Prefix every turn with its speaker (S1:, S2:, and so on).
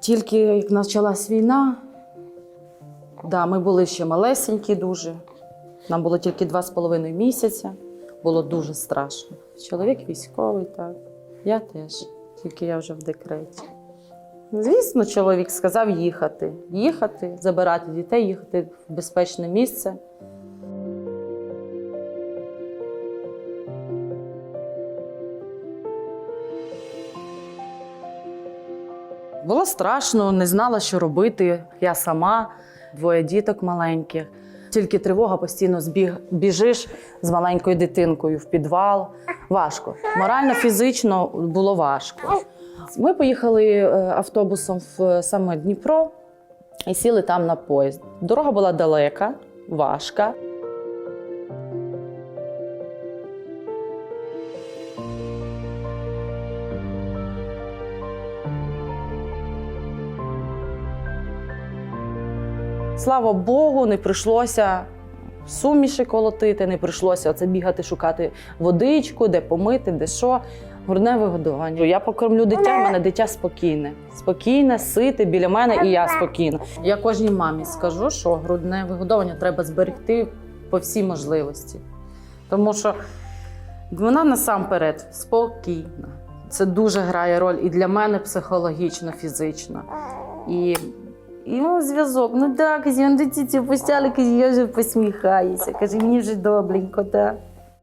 S1: Тільки як почалась війна, да, ми були ще малесенькі дуже. Нам було тільки два з половиною місяця. Було дуже страшно. Чоловік військовий, так. Я теж, тільки я вже в декреті. Звісно, чоловік сказав їхати. Їхати, забирати дітей, їхати в безпечне місце. Було страшно, не знала, що робити. Я сама, двоє діток маленьких. Тільки тривога постійно збіг, біжиш з маленькою дитинкою в підвал. Важко. Морально, фізично було важко. Ми поїхали е, автобусом в саме Дніпро і сіли там на поїзд. Дорога була далека, важка. Слава Богу, не прийшлося суміші колотити, не прийшлося оце бігати, шукати водичку, де помити, де що. Грудне вигодування. Я покормлю дитя, в мене дитя спокійне. Спокійне, сите біля мене, і я спокійна. Я кожній мамі скажу, що грудне вигодовування треба зберегти по всій можливості. Тому що вона насамперед спокійна. Це дуже грає роль і для мене психологічно, фізично. І, і ну, зв'язок. Ну так, каже, до тіті пустяли, каже, я вже посміхаюся. Каже, мені вже добренько, так.